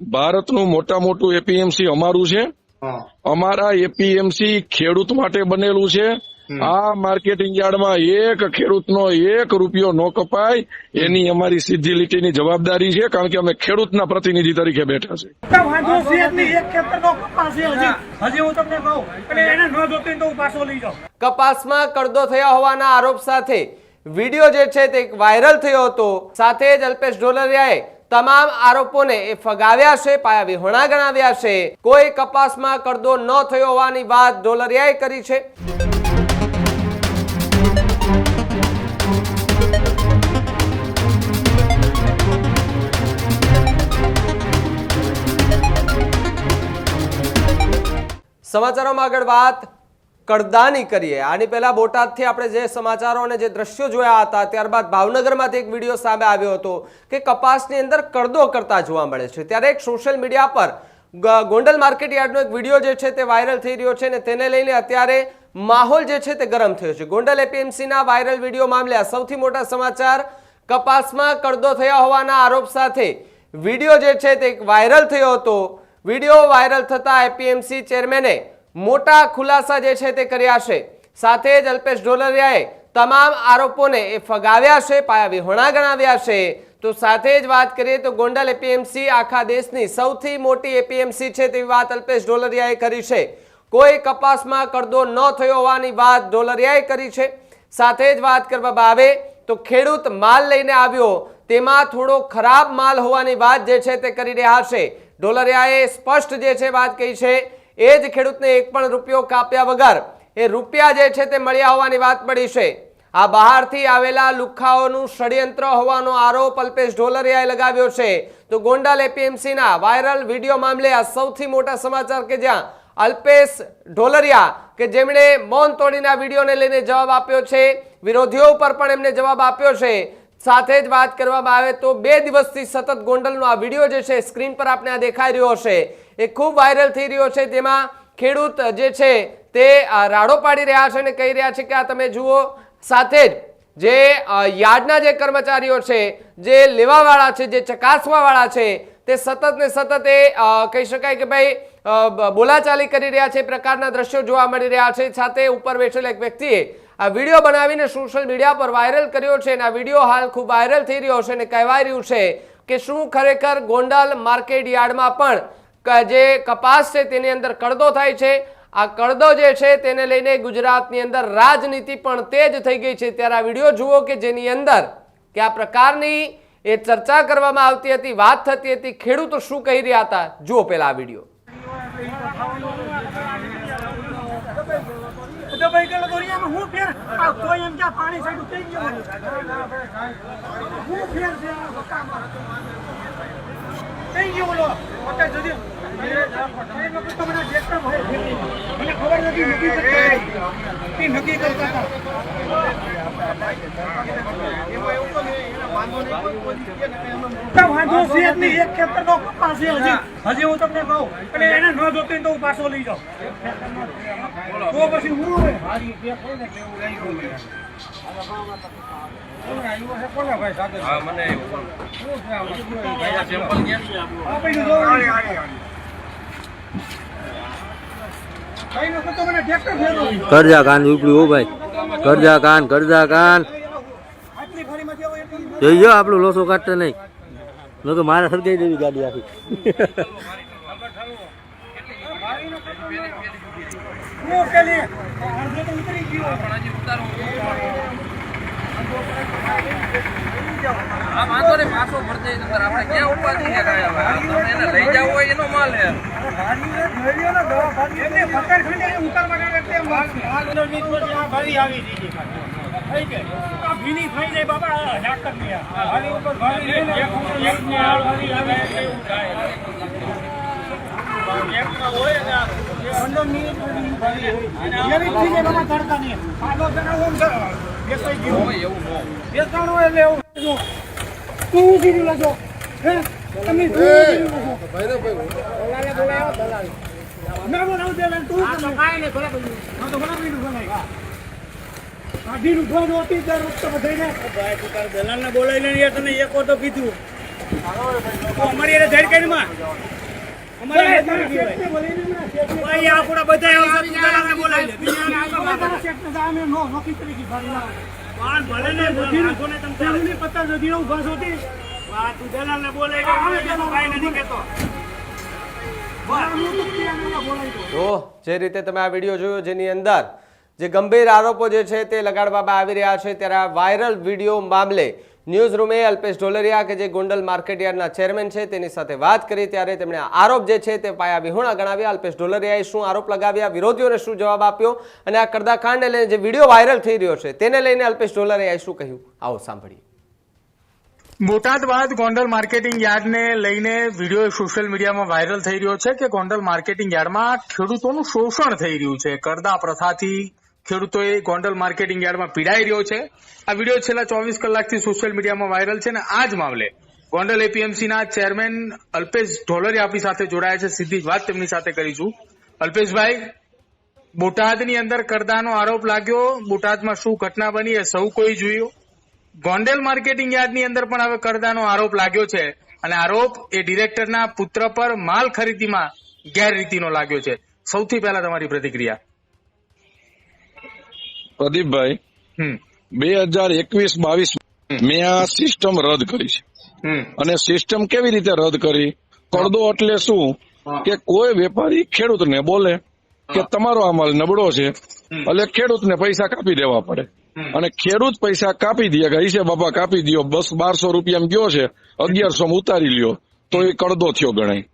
ભારતનું મોટા મોટું એપીએમસી અમારું છે. અમારા એપીએમસી ખેડૂત માટે બનેલું છે. આ માર્કેટિંગ યાર્ડમાં એક ખેડૂતનો એક રૂપિયો ન કપાય એની અમારી સીધી લીટીની જવાબદારી છે કારણ કે અમે ખેડૂતના પ્રતિનિધિ તરીકે બેઠા છે તો વાંધો છે જ નહીં. એક ખેતરનો કપાસ છે હજી. હજી હું તમને કહું. અને એને ન જોતું હોય તો હું પાછો લઈ જાઉં. કપાસમાં કડદો થયા હોવાના આરોપ સાથે વીડિયો જે છે તે વાયરલ થયો હતો. સાથે જ અલ્પેશ ઢોલરિયાએ તમામ આરોપોને એ ફગાવ્યા છે, પાયા વિહોણા ગણાવ્યા છે. કોઈ કપાસમાં કરદો ન થયો હોવાની વાત ડોલરિયાએ કરી છે. સમાચારોમાં આગળ વાત. કડદાની કરીએ. આની પહેલા બોટાદથી આપણે જે સમાચારો અને જે દ્રશ્યો જોયા હતા, ત્યારબાદ ભાવનગરમાંથી એક વીડિયો સામે આવ્યો હતો કે કપાસની અંદર કડદો કરતા જોવા મળે છે. ત્યારે એક સોશિયલ મીડિયા પર ગોંડલ માર્કેટ યાર્ડનો એક વીડિયો જે છે તે વાયરલ થઈ રહ્યો છે અને તેને લઈને અત્યારે માહોલ જે છે તે ગરમ થયો છે. ગોંડલ એપીએમસીના વાયરલ વીડિયો મામલે સૌથી મોટા સમાચાર, કપાસમાં કડદો થયા હોવાના આરોપ સાથે વીડિયો જે છે તે વાયરલ થયો હતો. વીડિયો વાયરલ થતા એપીએમસી ચેરમેને મોટા ખુલાસા જે છે તે કર્યા છે. સાથે જ અલ્પેશ ઢોલરિયાએ તમામ આરોપોને એ ફગાવ્યા છે, પાયા વિહોણા ગણાવ્યા છે. તો સાથે જ વાત કરીએ તો ગોંડલ એપીએમસી આખા દેશની સૌથી મોટી એપીએમસી છે તેવી વાત અલ્પેશ ઢોલરિયાએ કરી છે. કોઈ કપાસમાં કરદો ન થયો હોવાની વાત ઢોલરિયાએ કરી છે. સાથે જ વાત કરવામાં આવે તો ખેડૂત માલ લઈને આવ્યો. તેમાં થોડો ખરાબ માલ હોવાની વાત જે છે તે કરી રહ્યા છે. ડોલરિયાએ સ્પષ્ટ જે છે વાત કહી છે એ જ ખેડૂતને એક પણ રૂપિયો કાપ્યા વગર એ રૂપિયા જે છે તે મળ્યા હોવાની વાત મળી છે. આ બહારથી આવેલા લુખાઓનું ષડયંત્ર હોવાનો આરોપ અલ્પેશ ઢોલરિયાએ લગાવ્યો છે. તો ગોંડલ એપીએમસીના વાયરલ વીડિયો મામલે આ સૌથી મોટા સમાચાર કે જ્યાં અલ્પેશ ઢોલરિયા કે જેમણે મૌન તોડીના વિડીયોને લઈને જવાબ આપ્યો છે. વિરોધીઓ ઉપર પણ એમને જવાબ આપ્યો છે. સાથે જ વાત કરવામાં આવે તો બે દિવસથી સતત ગોંડલનો આ વીડિયો જે છે, સ્ક્રીન પર આપણે આ દેખાઈ રહ્યો હશે. એ ખૂબ વાયરલ થઈ રહ્યો છે. તેમાં ખેડૂત જે છે, તે રાડો પાડી રહ્યા છે અને કહી રહ્યા છે કે આ તમે જુઓ, સાથે જ જે યાર્ડના જે કર્મચારીઓ છે, જે લેવાવાળા છે, જે ચકાસવાવાળા છે, તે સતત ને સતત એ કહી શકાય કે ભાઈ બોલાચાલી કરી રહ્યા છે. પ્રકારના દ્રશ્યો જોવા મળી રહ્યા છે. સાથે ઉપર બેઠેલા એક વ્યક્તિએ આ વીડિયો બનાવીને સોશિયલ મીડિયા પર વાયરલ કર્યો છે અને આ વીડિયો હાલ ખૂબ વાયરલ થઈ રહ્યો છે અને કહેવાય રહ્યું છે કે શું ખરેખર ગોંડલ માર્કેટ યાર્ડમાં પણ જે કપાસ છે તેની અંદર કડદો થાય છે? આ કડદો જે છે તેને લઈને ગુજરાતની અંદર રાજનીતિ પણ તેજ થઈ ગઈ છે. ત્યારે આ વીડિયો જુઓ કે જેની અંદર કે આ પ્રકારની એ ચર્ચા કરવામાં આવતી હતી, વાત થતી હતી, ખેડૂતો શું કહી રહ્યા હતા? જુઓ પેલા આ વીડિયો. દબાઈ ગયેલો દોરિયામાં હું ફેર આ કોઈ એમ ક્યાં પાણી સાઈડ ઉતરી ગયો હું ફેર છે? કઈ ગયો બોલો અત્યારે જુદી. મને ખબર નથી નક્કી કરતા વાંધો છે જ નહીં. એક ખેતરનો કપાસ છે હજી. હજી હું તમને કહું અને એને ન જોતું તો હું પાછો લઈ જાઉં. તો પછી હું હવે આ પૈસું જોવાનું. કઈ નકર તો મને ટ્રેક્ટર ફેરવો. કરજા કાન ઉપડ્યું હો ભાઈ. કરજા કાન કરજા કાન આટલી ફળીમાંથી આવો એટલી જોઈ જો આપણું લોસો કાઢતો નહીં. ન તો મારે સરકાઈ દેવી ગાડી આખી ઉતારવા ના થઈ આ ભીની થઈ જાય બાબા ઝાકરની આ. ભારી ઉપર ભારી એક ને આ ભારી આવે એવું થાય. એકમાં હોય ને પંદર મિનિટ સુધી ભારી થઈ જાય બાબા. આગળ જણાવો આમ જણાવો. બેસાઈ ગયું. એવું ન. બેસાણું એટલે એવું. તું રહ્યો છો. હે? તમે તું રહ્યો છો. દલાલે દલાલે. ના બોલાવું દલાલે, તું બોલાવ. તો બોલાવી દીધું, કાઢીનું ધોધ હોતી દર વખતે બધાયને. દલાલને બોલાવી યાર તને એકો તો કીધું તો અમારી યારે ધડકાઈમાં અમારે શેઠને બોલાવીને હમણાં શેઠને- ભાઈ આપણા બધા એવા સારું બોલાવી લે બીજાને આગળ અમારા વાળો. શેઠને તો અમે નો- કરી ભાઈ ભલે ને તમ તારે. પત્તા ઊભા છો તે. તું નથી કહેતો. તો. તો જે રીતે તમે આ વીડિયો જોયો જેની અંદર જે ગંભીર આરોપો જે છે તે લગાડવામાં આવી રહ્યા છે. ત્યારે વાયરલ વીડિયો મામલે ન્યૂઝ રૂમે અલ્પેશ ઢોલરિયા કે જે ગોંડલ માર્કેટયાર્ડના ચેરમેન છે તેની સાથે વાત કરી ત્યારે તેમણે આરોપ જે છે તે પાયા વિહોણા ગણાવ્યા. અલ્પેશ ઢોલરિયાએ શું આરોપ લગાવ્યા, વિરોધીઓને શું જવાબ આપ્યો અને આ કરદાકાંડને લઈને જે વીડિયો વાયરલ થઈ રહ્યો છે તેને લઈને અલ્પેશ ઢોલરિયાએ શું કહ્યું? આવો સાંભળીએ. બોટાદ બાદ ગોંડલ માર્કેટિંગ યાર્ડને લઈને વીડિયો સોશિયલ મીડિયામાં વાયરલ થઈ રહ્યો છે કે ગોંડલ માર્કેટિંગ યાર્ડમાં ખેડૂતોનું શોષણ થઈ રહ્યું છે. કરદા પ્રથાથી ખેડૂતોએ ગોંડલ માર્કેટિંગ યાર્ડમાં પીડાઈ રહ્યો છે. આ વીડિયો છેલ્લા ચોવીસ કલાકથી સોશિયલ મીડિયામાં વાયરલ છે અને આ જ મામલે ગોંડલ એપીએમસીના ચેરમેન અલ્પેશ ઢોલરિયા આપણી સાથે જોડાયા છે. સીધી જ વાત તેમની સાથે કરીશું. અલ્પેશભાઈ, બોટાદની અંદર કરદાનો આરોપ લાગ્યો. બોટાદમાં શું ઘટના બની એ સૌ કોઈ જોયું. ગોંડલ માર્કેટિંગ યાર્ડની અંદર પણ હવે કરદાનો આરોપ લાગ્યો છે અને આરોપ એ ડિરેક્ટરના પુત્ર પર માલ ખરીદીમાં ગેરરીતિનો લાગ્યો છે. સૌથી પહેલા તમારી પ્રતિક્રિયા. પ્રદીપભાઈ બે હજાર એકવીસ બાવીસ મેં આ સિસ્ટમ રદ કરી છે. અને સિસ્ટમ કેવી રીતે રદ કરી? કરદો એટલે શું? કે કોઈ વેપારી ખેડૂતને બોલે કે તમારો આ માલ નબળો છે એટલે ખેડૂતને પૈસા કાપી દેવા પડે. અને ખેડૂત પૈસા કાપી દે કે છે બાપા કાપી દો બસ બારસો રૂપિયા ગયો છે અગિયારસો ઉતારી લ્યો. તો એ કરદો થયો ગણાય.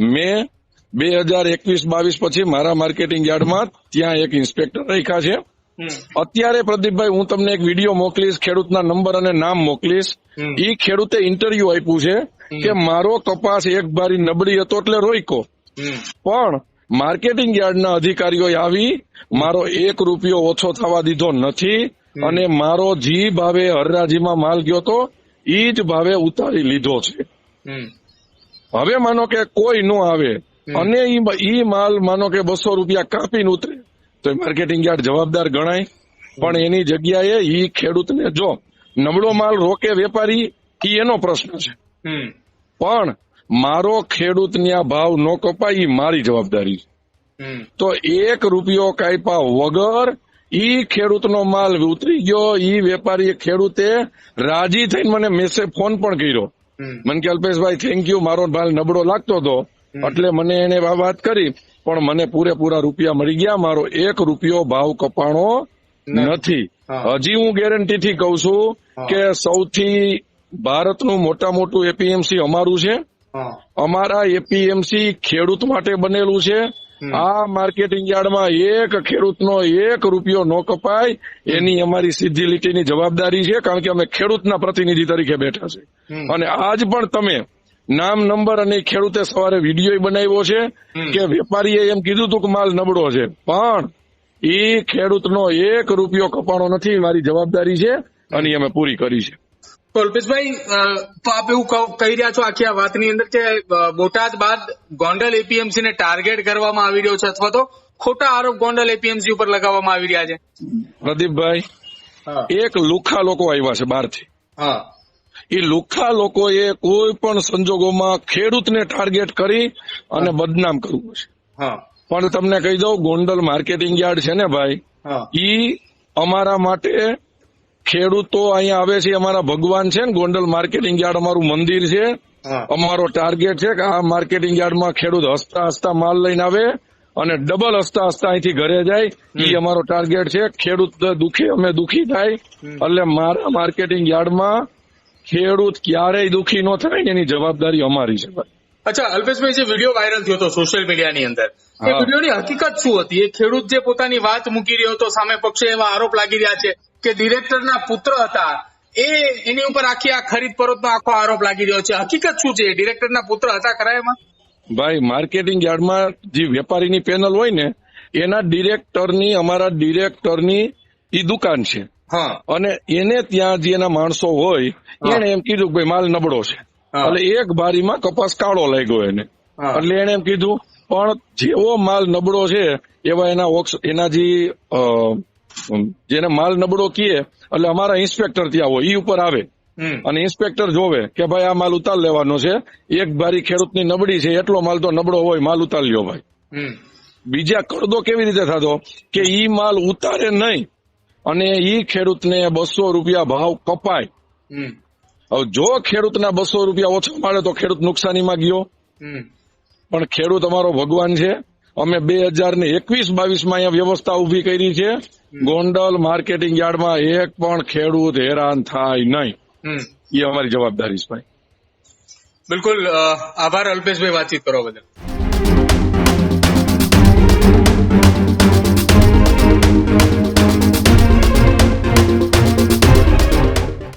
મેં બે હજાર એકવીસ બાવીસ પછી મારા માર્કેટિંગ યાર્ડમાં ત્યાં એક ઇન્સ્પેક્ટર રાખ્યા છે. અત્યારે પ્રદીપભાઈ હું તમને એક વીડિયો મોકલીશ ખેડૂતના નંબર અને નામ મોકલીશ. ઈ ખેડૂતે ઇન્ટરવ્યુ આપ્યું છે કે મારો કપાસ એક બારી નબળી હતો એટલે રોક્યો પણ માર્કેટિંગ યાર્ડના અધિકારીઓએ આવી મારો એક રૂપિયો ઓછો થવા દીધો નથી અને મારો જી ભાવે હરરાજીમાં માલ ગયો તો ઈ જ ભાવે ઉતારી લીધો છે. હવે માનો કે કોઈ નો આવે અને ઈ ઈ માલ માનો કે બસો રૂપિયા કાપીને ઉતરે. તો માર્કેટિંગ યાર્ડ જવાબદાર ગણાય. પણ એની જગ્યાએ ઈ ખેડૂતને જો નબળો માલ રોકે વેપારી ઈ એનો પ્રશ્ન છે. પણ મારો ખેડૂતને આ ભાવ ન કપાય ઈ મારી જવાબદારી તો એક રૂપિયો કાપ્યા વગર ઈ ખેડૂતનો માલ ઉતરી ગયો ઈ વેપારી ખેડૂતે રાજી થઈને મને મેસેજ ફોન પણ કર્યો. મને કે અલ્પેશભાઈ થેન્ક યુ મારો માલ નબળો લાગતો હતો. એટલે મને એને આ વાત કરી પણ મને પૂરેપૂરા રૂપિયા મળી ગયા મારો એક રૂપિયો ભાવ કપાણો નથી. હજી હું ગેરંટીથી કઉ છું કે સૌથી ભારતનું મોટા મોટું એપીએમસી અમારું છે. અમારા એપીએમસી ખેડૂત માટે બનેલું છે. આ માર્કેટિંગ યાર્ડમાં એક ખેડૂતનો એક રૂપિયો ન કપાય એની અમારી સીધી લીટીની જવાબદારી છે કારણ કે અમે ખેડૂતના પ્રતિનિધિ તરીકે બેઠા છે. અને આજ પણ તમે નામ નંબર અને ખેડૂતે સવારે વીડિયો બનાવ્યો છે કે વેપારીએ એમ કીધું હતું કે માલ નબળો છે. પણ એ ખેડૂતનો એક રૂપિયો કપાણો નથી મારી જવાબદારી છે અને અમે પૂરી કરી છે. તો અલ્પેશભાઈ તો આપ એવું કહો- કહી રહ્યા છો આખી આ વાતની અંદર કે બોટાદ બાદ ગોંડલ એપીએમસી ને ટાર્ગેટ કરવામાં આવી રહ્યો છે અથવા તો ખોટા આરોપ ગોંડલ એપીએમસી ઉપર લગાવવામાં આવી રહ્યા છે? પ્રદીપભાઈ એક લુખા લોકો આવ્યા છે બહારથી. હા. એ લુખ્ખા લોકોએ કોઈ પણ સંજોગોમાં ખેડૂતને ટાર્ગેટ કરી અને બદનામ કરવું છે પણ તમને કહી દઉં ગોંડલ માર્કેટિંગ યાર્ડ છે ને ભાઈ ઈ અમારા માટે ખેડૂતો અહીંયા આવે છે અમારા ભગવાન છે ને ગોંડલ માર્કેટિંગ યાર્ડ અમારું મંદિર છે. અમારો ટાર્ગેટ છે કે આ માર્કેટિંગ યાર્ડમાં ખેડૂત હસતા હસતા માલ લઈને આવે અને ડબલ હસતા હસતા અહીંથી ઘરે જાય. એ અમારો ટાર્ગેટ છે. ખેડૂત દુખી અમે દુખી થાય. એટલે મારા માર્કેટિંગ યાર્ડમાં ખેડૂત ક્યારેય દુખી ન થાય ને એની જવાબદારી અમારી છે. ભાઈ અચ્છા અલ્પેશભાઈ જે વીડિયો વાયરલ થયો હતો સોશિયલ મીડિયાની અંદર એ વિડીયોની હકીકત શું હતી? એ ખેડૂત જે પોતાની વાત મૂકી રહ્યો હતો સામે પક્ષે એવા આરોપ લાગી રહ્યા છે કે ડિરેક્ટરના પુત્ર હતા એ એની ઉપર આખી આ ખરીદ પરોતનો આખો આરોપ લાગી રહ્યો છે. હકીકત શું છે? ડિરેક્ટરના પુત્ર હતા ખરા એમાં? ભાઈ માર્કેટિંગ યાર્ડમાં જે વેપારીની પેનલ હોય ને એના ડિરેક્ટરની અમારા ડિરેક્ટરની ઈ દુકાન છે. હા. અને એને ત્યાં જે એના માણસો હોય એને એમ કીધું કે ભાઈ માલ નબળો છે. એટલે એક બારીમાં કપાસ કાળો લાગ્યો એને. એટલે એને એમ કીધું પણ જેવો માલ નબળો છે એવા એના ઓક્સ એના જે જેને માલ નબળો કીએ એટલે અમારા ઇન્સ્પેક્ટર ત્યાં હોય ઈ ઉપર આવે. અને ઇન્સ્પેક્ટર જોવે કે ભાઈ આ માલ ઉતાર લેવાનો છે. એક બારી ખેડૂતની નબળી છે એટલો માલ તો નબળો હોય માલ ઉતાર લ્યો ભાઈ. બીજા કરદો કેવી રીતે થતો? કે ઈ માલ ઉતારે નહીં. અને ઈ ખેડૂતને બસો રૂપિયા ભાવ કપાય. હવે જો ખેડૂતના બસો રૂપિયા ઓછા મળે તો ખેડૂત નુકસાનીમાં ગયો. પણ ખેડૂત અમારો ભગવાન છે. અમે બે હજાર ને એકવીસ બાવીસમાં અહીંયા વ્યવસ્થા ઊભી કરી છે. ગોંડલ માર્કેટિંગ યાર્ડમાં એક પણ ખેડૂત હેરાન થાય નહીં. એ અમારી જવાબદારી છે ભાઈ. બિલકુલ આભાર અલ્પેશભાઈ વાતચીત કરવા બદલ.